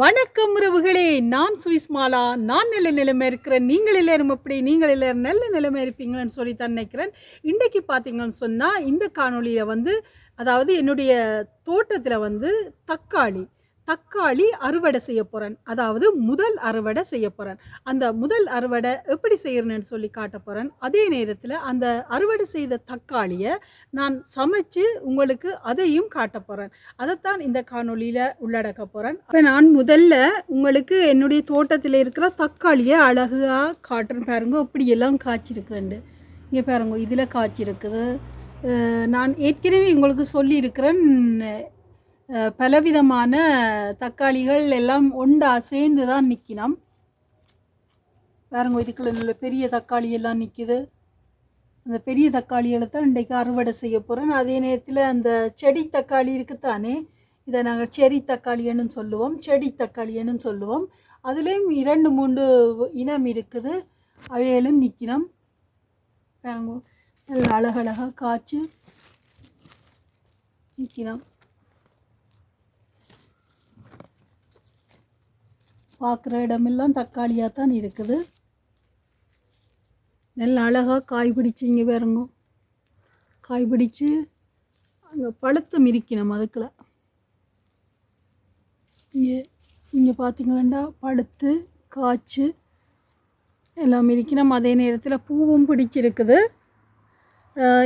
வணக்கம் உறவுகளே நான் சுவிஸ்மாலா நான் நல்ல நிலைமை இருக்கிறேன். நீங்கள் எல்லாரும் எப்படி? நீங்கள் எல்லாரும் நல்ல நிலைமை இருப்பீங்கன்னு சொல்லி தான் நினைக்கிறேன். இன்றைக்கு பார்த்தீங்கன்னு சொன்னால் இந்த காணொலியில் வந்து அதாவது என்னுடைய தோட்டத்தில் வந்து தக்காளி தக்காளி அறுவடை செய்ய போகிறேன் அதாவது முதல் அறுவடை செய்ய போகிறேன் அந்த முதல் அறுவடை எப்படி செய்யணும்னு சொல்லி காட்ட போகிறேன் அதே நேரத்தில் அந்த அறுவடை செய்த தக்காளியை நான் சமைச்சு உங்களுக்கு அதையும் காட்ட போகிறேன் அதைத்தான் இந்த காணொளியில் உள்ளடக்க போகிறேன் இப்போ நான் முதல்ல உங்களுக்கு என்னுடைய தோட்டத்தில் இருக்கிற தக்காளியை அழகாக காட்டுறேன் பாருங்க. இப்படியெல்லாம் காய்ச்சிருக்குண்டு இங்கே பாருங்க இதில் காய்ச்சிருக்குது. நான் ஏற்கனவே உங்களுக்கு சொல்லியிருக்கிறேன். பலவிதமான தக்காளிகள் எல்லாம் ஒண்டா சேர்ந்து தான் நிற்கினோம் பாருங்க இதுக்குள்ள நல்ல பெரிய தக்காளி எல்லாம் நிற்கிது அந்த பெரிய தக்காளிகளை தான் இன்றைக்கு அறுவடை செய்ய போகிறோம் அதே நேரத்தில் அந்த செடி தக்காளி இருக்குத்தானே? இதை நாங்கள் செரி தக்காளின்னு சொல்லுவோம். செடி தக்காளின்னு சொல்லுவோம். அதுலேயும் இரண்டு மூன்று இனம் இருக்குது. அவையிலும் நிற்கணும் பாருங்க நல்ல அழகழகாக காய்ச்சி நிற்கணும் பார்க்குற இடமெல்லாம் தக்காளியாக தான் இருக்குது. நல்ல அழகாக காய் பிடிச்சி இங்கே பாருங்க. காய் பிடிச்சு அங்கே பழுத்து மிரிக்கணும் அதுக்குள்ள இங்கே இங்கே பார்த்திங்கன்னா பழுத்து காய்ச்சி எல்லாம் மிரிக்கணும் அதே நேரத்தில் பூவும் பிடிச்சிருக்குது.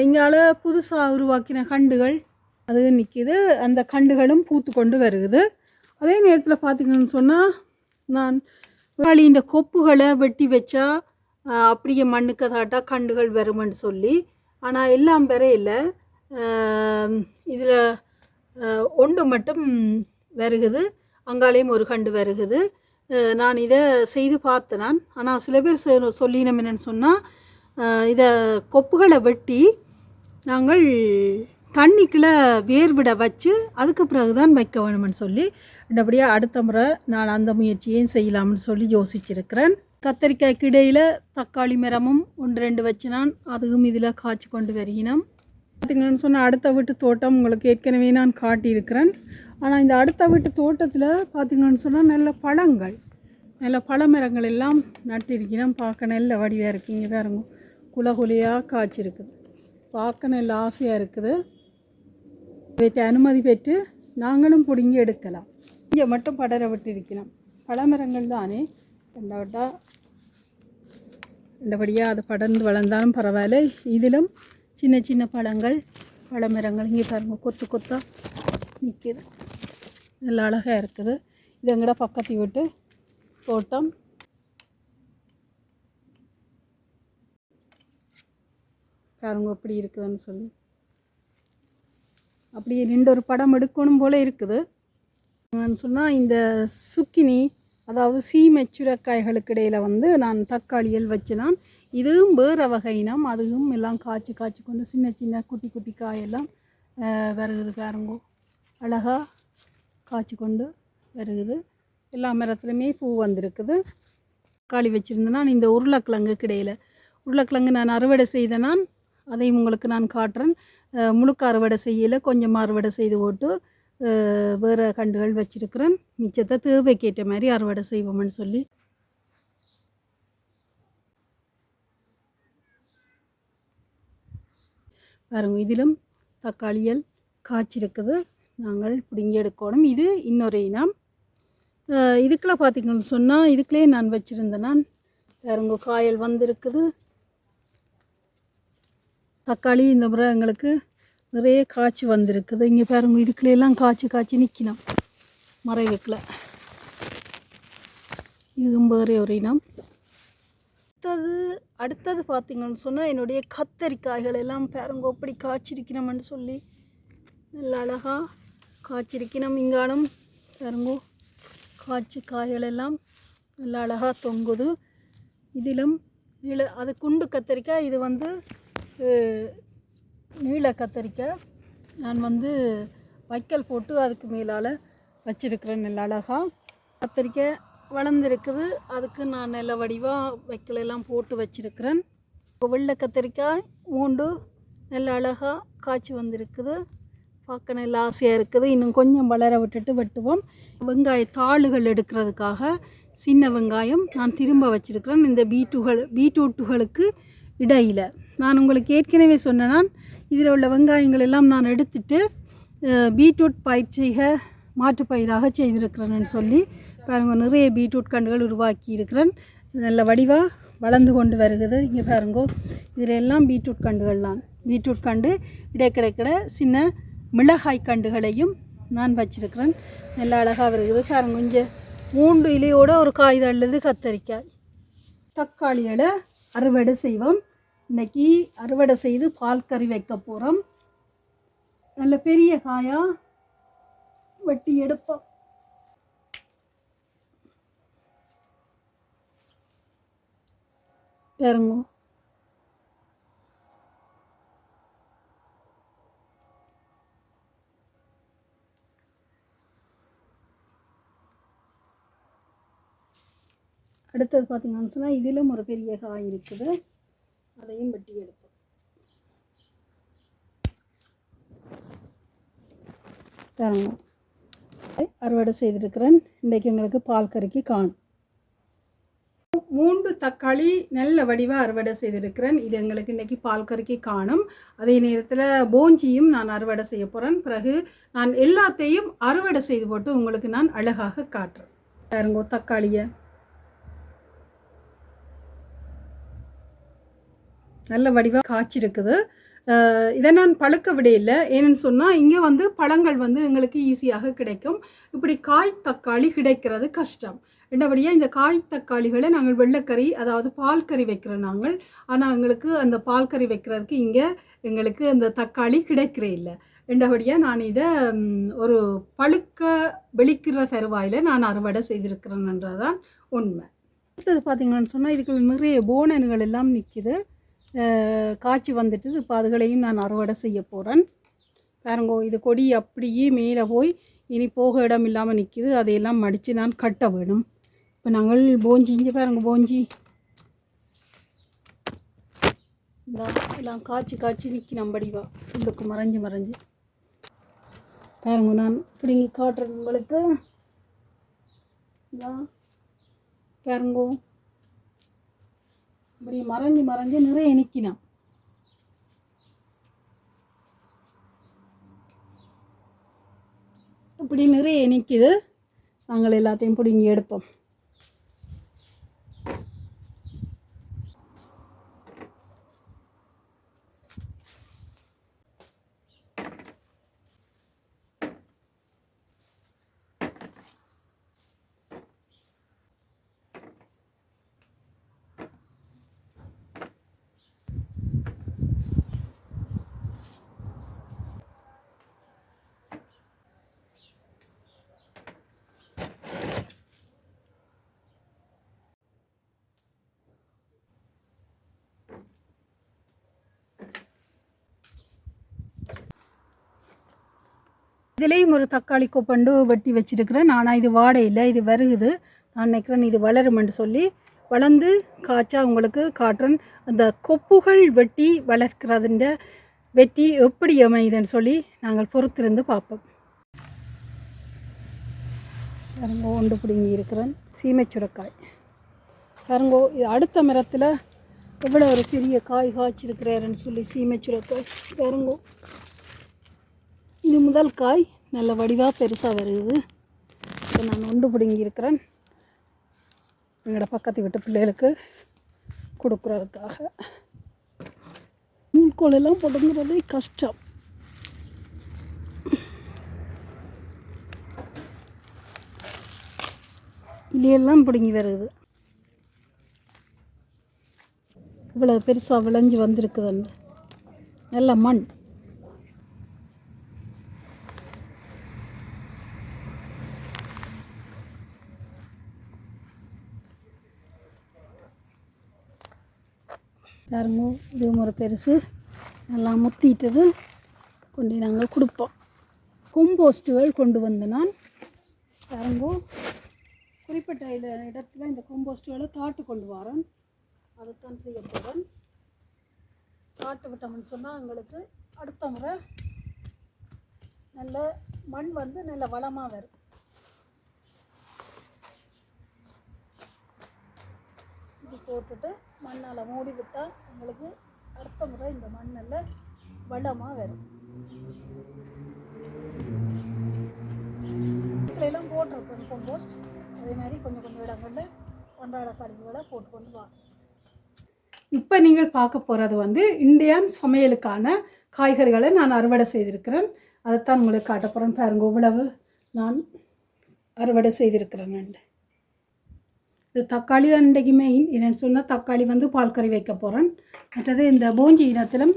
இங்கால புதுசாக உருவாக்கின கண்டுகள் அது நிற்கிது அந்த கண்டுகளும் பூத்து கொண்டு வருகுது. அதே நேரத்தில் பார்த்தீங்கன்னு சொன்னால் நான் இந்த கொப்புகளை வெட்டி வச்சா அப்படியே மண்ணுக்கு தாட்டா கண்டுகள் வருமென்னு சொல்லி ஆனால் எல்லாம் பெற இல்லை. இதில் ஒன்று மட்டும் வருகுது. அங்காலேயும் ஒரு கண்டு வருகுது. நான் இதை செய்து பார்த்தேன் நான் ஆனால் சில பேர் சொ- சொல்லினோம் என்னன்னு சொன்னால் இதை கொப்புகளை வெட்டி நாங்கள் தண்ணிக்குள்ளே வேர்விட வச்சு அதுக்கு பிறகு தான் வைக்க வேணும்னு சொல்லி அப்படியே அடுத்த முறை நான் அந்த முயற்சியையும் செய்யலாம்னு சொல்லி யோசிச்சிருக்கிறேன். கத்தரிக்காய்க்கு இடையில் தக்காளி மரமும் ஒன்று ரெண்டு வச்சு நான் அதுவும் இதில் காய்ச்சி கொண்டு வருகினோம். பார்த்திங்கன்னு சொன்னால் அடுத்த வீட்டு தோட்டம் உங்களுக்கு ஏற்கனவே நான் காட்டியிருக்கிறேன். ஆனால் இந்த அடுத்த வீட்டு தோட்டத்தில் பார்த்திங்கன்னு சொன்னால் நல்ல பழங்கள் நல்ல பழமரங்கள் எல்லாம் நட்டிருக்கிறோம் பார்க்க நல்ல வடிவாக இருக்கீங்க பாருங்க குல குலையாக காய்ச்சிருக்குது. பார்க்க நல்ல ஆசையாக இருக்குது. இவற்றை அனுமதி பெற்று நாங்களும் பிடுங்கி எடுக்கலாம். இங்கே மட்டும் படர விட்டிருக்கலாம் பழமரங்கள் தானே? ரெண்டாவட்டா ரெண்டபடியாக அது படர்ந்து வளர்ந்தாலும் பரவாயில்ல. இதிலும் சின்ன சின்ன பழங்கள் பழமரங்கள் இங்கே பாருங்கள் கொத்து கொத்தாக நிற்கிது நல்ல அழகாக இருக்குது. இது எங்கட பக்கத்து வீட்டு தோட்டம்? பாருங்க எப்படி இருக்குதுன்னு சொல்லி. அப்படியே ரெண்டு ஒரு படம் எடுக்கணும் போல் இருக்குது. சொன்னால் இந்த சுக்கினி அதாவது சீமை மெச்சுரக்காய்களுக்கு இடையில் வந்து நான் தக்காளிகள் வச்சு இதுவும் வேறு வகை இனம். அதுவும் எல்லாம் காய்ச்சி காய்ச்சி கொண்டு சின்ன சின்ன குட்டி குட்டி காயெல்லாம் வருகுது பாருங்கோ. அழகாக காய்ச்சி கொண்டு வருகுது. எல்லா மரத்துலையுமே பூ வந்திருக்குது. தக்காளி வச்சுருந்தேன் நான் இந்த உருளைக்கிழங்கு கிடையில உருளைக்கிழங்கு நான் அறுவடை செய்த நான். அதையும் உங்களுக்கு நான் காட்டுறேன். முழுக்க அறுவடை செய்யலை கொஞ்சமாக அறுவடை செய்து போட்டு வேறு கண்டுகள் வச்சுருக்கிறேன். மிச்சத்தை தேவைக்கேற்ற மாதிரி அறுவடை செய்வோம்னு சொல்லி. பாருங்க இதிலும் தக்காளியல் காய்ச்சிருக்குது. நாங்கள் பிடுங்கி எடுக்கணும். இது இன்னொரு இனம். அஹ் இதுக்குள்ள சொன்னால் இதுக்குள்ளே நான் வச்சுருந்தேன் நான் பாருங்க காயல் வந்திருக்குது. தக்காளி இந்த முறை எங்களுக்கு நிறைய காய்ச்சி வந்திருக்குது. இங்கே பாருங்க இதுக்குள்ள எல்லாம் காய்ச்சி காய்ச்சி நிற்கணும் மறைவுக்கில் இது வேறு ஒரு இனம். அடுத்தது அடுத்தது பார்த்திங்கன்னு சொன்னால் என்னுடைய கத்தரிக்காய்கள் எல்லாம் பாருங்க எப்படி காய்ச்சிருக்கணும்னு சொல்லி நல்ல அழகாக காய்ச்சிருக்கணும். இங்கானும் பாருங்கோ காய்ச்சி காய்கள் எல்லாம் நல்ல அழகாக தொங்குது. இதிலும் நீள அது குண்டு கத்தரிக்காய் இது வந்து நீல கத்தரிக்காய். நான் வந்து வைக்கல் போட்டு அதுக்கு மேலால் வச்சுருக்கிறேன் நல்ல அழகாக கத்தரிக்காய் வளர்ந்துருக்குது. அதுக்கு நான் நல்ல வடிவாக வைக்கலெல்லாம் போட்டு வச்சிருக்கிறேன். வெள்ளை கத்தரிக்காய் மூண்டு நல்ல அழகாக காய்ச்சி வந்திருக்குது. பார்க்க நல்ல ஆசையாக இருக்குது. இன்னும் கொஞ்சம் வளர விட்டுட்டு வெட்டுவோம். வெங்காய தாளுகள் எடுக்கிறதுக்காக சின்ன வெங்காயம் நான் திரும்ப வச்சுருக்கிறேன். இந்த பீட்டுகள் பீட்ரூட்டுகளுக்கு இடையில். நான் உங்களுக்கு ஏற்கனவே சொன்னேன் இதில் உள்ள வெங்காயங்கள் எல்லாம் நான் எடுத்துட்டு பீட்ரூட் பயிர் செய்க மாற்றுப்பயிராக செய்திருக்கிறேன்னு சொல்லி பாருங்க நிறைய பீட்ரூட் கண்டுகள் உருவாக்கி இருக்கிறேன். நல்ல வடிவாக வளர்ந்து கொண்டு வருகிறது இங்கே பாருங்கோ இதில் எல்லாம் பீட்ரூட் கண்டுகள் தான். பீட்ரூட் கண்டு இடைக்கிடைக்கிட சின்ன மிளகாய் கண்டுகளையும் நான் வச்சிருக்கிறேன். நல்ல அழகாக வருகிறது பாருங்க இங்கே மூன்று இலையோட ஒரு காய் தள்ளுது கத்தரிக்காய். தக்காளிகளை அறுவடை செய்வோம். இன்னைக்கு அறுவடை செய்து பால் கறி வைக்க போகிறோம் நல்ல பெரிய காயாக வெட்டி எடுப்போம். பாருங்க. அடுத்தது பார்த்தீங்கன்னு சொன்னால் இதிலும் ஒரு பெரிய காய் இருக்குது. அதையும் வெட்டி எடுப்போம். பாருங்க. அறுவடை செய்திருக்கிறேன். இன்றைக்கு எங்களுக்கு பால் கறிக்கு காணும். மூன்று தக்காளி நல்ல வடிவாக அறுவடை செய்திருக்கிறேன். இது எங்களுக்கு இன்றைக்கி பால் கறிக்கு காணும். அதே நேரத்தில் போஞ்சியும் நான் அறுவடை செய்ய போகிறேன் பிறகு நான் எல்லாத்தையும் அறுவடை செய்து போட்டு உங்களுக்கு நான் அழகாக காட்டுறேன். பாருங்க தக்காளியை. நல்ல வடிவாக காய்ச்சிருக்குது. இதை நான் பழுக்க விடையில்லை ஏன்னு சொன்னால் இங்கே வந்து பழங்கள் வந்து எங்களுக்கு ஈஸியாக கிடைக்கும். இப்படி காய் தக்காளி கிடைக்கிறது கஷ்டம். என்னபடியாக இந்த காய் தக்காளிகளை நாங்கள் வெள்ளைக்கறி அதாவது பால் கறி வைக்கிறோம் நாங்கள். ஆனால் எங்களுக்கு அந்த பால் கறி வைக்கிறதுக்கு இங்கே எங்களுக்கு அந்த தக்காளி கிடைக்கிறே இல்லை. என்றபடியாக நான் இதை ஒரு பழுக்க வெளிக்கிற தருவாயில் நான் அறுவடை செய்திருக்கிறேன்ன்றதான் உண்மை. அடுத்தது பார்த்தீங்கன்னு சொன்னால் இதுக்குள்ள நிறைய போனன்கள் எல்லாம் நிற்கிது காய்ச்சி வந்துட்டு இப்போ அதுகளையும் நான் அறுவடை செய்ய போகிறேன் பாருங்கோ இது கொடி அப்படியே மேலே போய் இனி போக இடம் இல்லாமல் நிற்கிது அதையெல்லாம் மடித்து நான் கட்ட வேணும். இப்போ நாங்கள் போஞ்சி இங்கே பாருங்க போஞ்சி. இந்த எல்லாம் காய்ச்சி காய்ச்சி நிற்கி நம்படிவா உள்ளுக்கு மறைஞ்சு மறைஞ்சு. பாருங்க நான் பிடிங்கி காட்டுறேன் உங்களுக்கு. பாருங்கோ. இப்படி மறைஞ்சு மறைஞ்சு நிறைய நிற்கினான் இப்படி நிறைய நிற்கிது நாங்கள் எல்லாத்தையும் பிடுங்கி எடுப்போம். இதுலேயும் ஒரு தக்காளி கொப்பண்டு வெட்டி வச்சிருக்கிறேன். ஆனால் இது வாடையில் இது வருகுது. நான் நினைக்கிறேன் இது வளருமென்று சொல்லி வளர்ந்து காய்ச்சா உங்களுக்கு காட்டுறேன். அந்த கொப்புகள் வெட்டி வளர்க்கிறதுன்ற வெட்டி எப்படி அமையுதுன்னு சொல்லி நாங்கள் பொறுத்திருந்து பார்ப்போம். பாருங்கோ ஒன்று பிடுங்கி இருக்கிறேன். சீமை சுரக்காய். பாருங்கோ இது அடுத்த மரத்தில் எவ்வளோ ஒரு பெரிய காய் காய்ச்சிருக்கிறாருன்னு சொல்லி சீமை சுரக்காய். பாருங்கோ. இது முதல் காய். நல்ல வடிவாக பெருசாக வருது. இப்போ நான் நொண்டு பிடுங்கியிருக்கிறேன் எங்களோட பக்கத்து வீட்டு பிள்ளைகளுக்கு கொடுக்குறதுக்காக. நூல்கோல் எல்லாம் பிடுங்குறதே கஷ்டம். இலையெல்லாம் பிடுங்கி வருது. இவ்வளோ பெருசாக விளைஞ்சு வந்திருக்குதுன்னு. நல்ல மண். பாருங்க இது முறை பெருசு. நல்லா முத்திட்டது. கொண்டு நாங்கள் கொடுப்போம். கொம்போஸ்ட்டுகள் கொண்டு வந்து நான் பாருங்கோ குறிப்பிட்ட இட இடத்துல இந்த கொம்போஸ்ட்டுகளை தாட்டு கொண்டு வரேன். அதைத்தான் செய்ய போகிறேன் காட்டு விட்டோம்னு சொன்னால் எங்களுக்கு அடுத்த முறை நல்ல மண் வந்து நல்ல வளமாக வரும். இது போட்டுட்டு மண்ணால் மூடி விட்டால் உங்களுக்கு அடுத்த முறை இந்த மண்ணெல்லாம் வளமாக வரும். எல்லாம் போட்டிருப்போம் கம்போஸ்ட் அதே மாதிரி கொஞ்சம் கொஞ்சம் இடங்களில் அன்றாட கழிவுகளை போட்டு கொண்டு வாங்க இப்போ நீங்கள் பார்க்க போகிறது வந்து இந்தியன் சமையலுக்கான காய்கறிகளை நான் அறுவடை செய்திருக்கிறேன். அதைத்தான் உங்களுக்கு காட்ட போகிறேன். பாருங்க இவ்வளவு நான் அறுவடை செய்திருக்கிறேன். இது தக்காளி தான் மெயின் என்னென்னு சொன்னால் தக்காளி வந்து பால் கறி வைக்க போகிறேன் மற்றது இந்த பூஞ்சி இனத்திலும்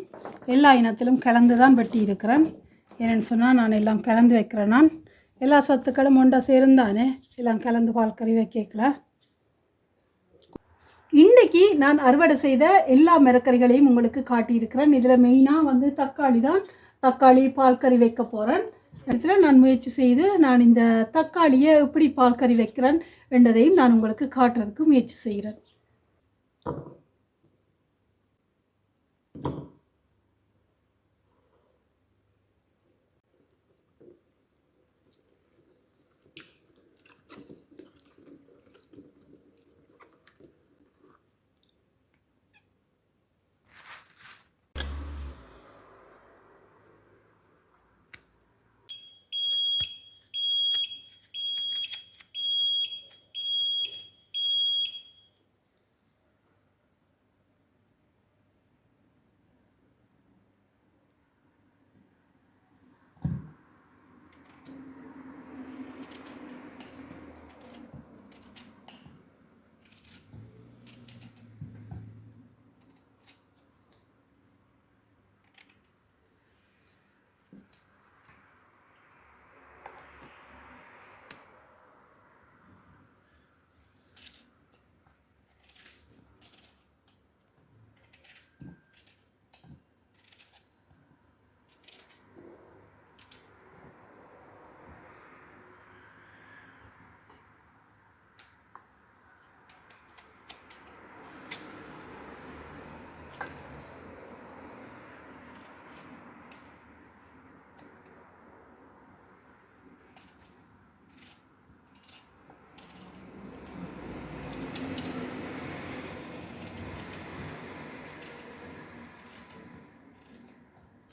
எல்லா இனத்திலும் கலந்து தான் வெட்டி இருக்கிறேன். என்னென்னு சொன்னால் நான் எல்லாம் கலந்து வைக்கிறேன் நான். எல்லா சத்துக்களும் ஒன்றா சேர்ந்தானே எல்லாம் கலந்து பால் கறி வைக்கல. இன்றைக்கி நான் அறுவடை செய்த எல்லா மரக்கறிகளையும் உங்களுக்கு காட்டியிருக்கிறேன். இதில் மெயினாக வந்து தக்காளி தான். தக்காளி பால் கறி வைக்க போகிறேன் இடத்துல நான் முயற்சி செய்து நான் இந்த தக்காளியை எப்படி பால் கறி வைக்கிறேன் என்றதையும் நான் உங்களுக்கு காட்டுறதுக்கு முயற்சி செய்கிறேன்.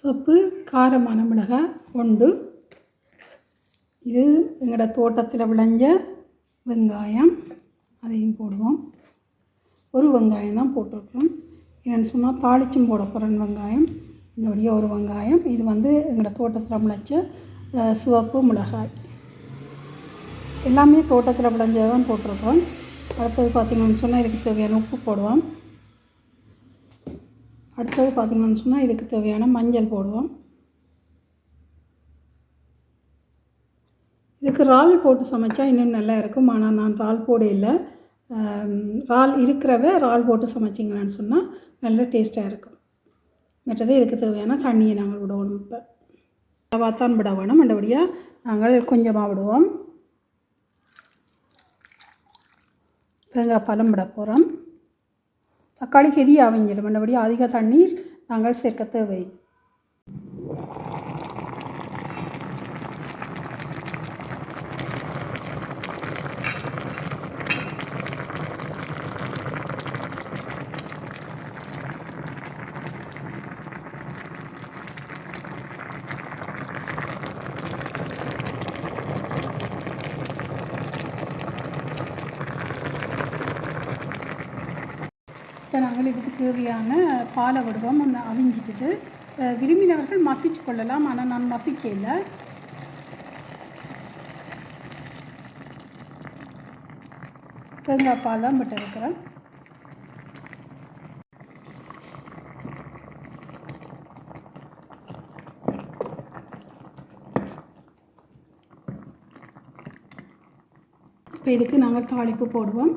சோப்பு காரமான மிளகாய் ஒன்று இது எங்களோட தோட்டத்தில் விளைஞ்ச வெங்காயம். அதையும் போடுவோம். ஒரு வெங்காயம் தான் போட்டிருக்கிறோம் என்னென்னு சொன்னால் தாளிச்சும் போட போகிறேன் வெங்காயம். என்னுடைய ஒரு வெங்காயம். இது வந்து எங்களோட தோட்டத்தில் விளைச்ச சிவப்பு மிளகாய். எல்லாமே தோட்டத்தில் விளைஞ்சதான் போட்டிருக்கிறோம் போட்டிருக்கோம். அடுத்தது பார்த்திங்கன்னு சொன்னால் இதுக்கு தேவையான உப்பு போடுவோம். அடுத்தது பார்த்திங்கன்னு சொன்னால் இதுக்கு தேவையான மஞ்சள் போடுவோம். இதுக்கு இறால் போட்டு சமைச்சா இன்னும் நல்லா இருக்கும். ஆனால் நான் இறால் போட இல்லை இறால் இருக்கிறவ இறால் போட்டு சமைச்சிங்களான்னு சொன்னால் நல்ல டேஸ்ட்டாக இருக்கும். மற்றது இதுக்கு தேவையான தண்ணியை நாங்கள் விடுவோம் இப்போ. அளவாத்தான் விட வேணும் மண்டபடியாக நாங்கள் கொஞ்சமாக விடுவோம். தேங்காய் பழம் விட போகிறோம் தக்காளி கெதி இல்லை மற்றபடி அதிக தண்ணீர் நாங்கள் சேர்க்க தேவை இப்போ நாங்கள் இதுக்கு தேவையான பாலை வடிவம் அந்த அவிஞ்சிட்டுது. விரும்பினவர்கள் மசிச்சு கொள்ளலாம். ஆனால் நான் மசிக்கல. தேங்காய் பால் தான் விட்டு இருக்கிறேன் இப்போ இதுக்கு நாங்கள் தாளிப்பு போடுவோம்.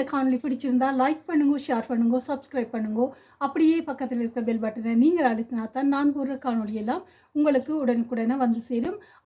இந்த காணொலி பிடிச்சிருந்தா லைக் பண்ணுங்க ஷேர் பண்ணுங்க சப்ஸ்கிரைப் பண்ணுங்க. அப்படியே பக்கத்தில் இருக்க பெல் பட்டனை நீங்கள் அழுத்தினா தான் நான் போடுற காணொலியெல்லாம் எல்லாம் உங்களுக்கு உடனுக்குடனே வந்து சேரும்.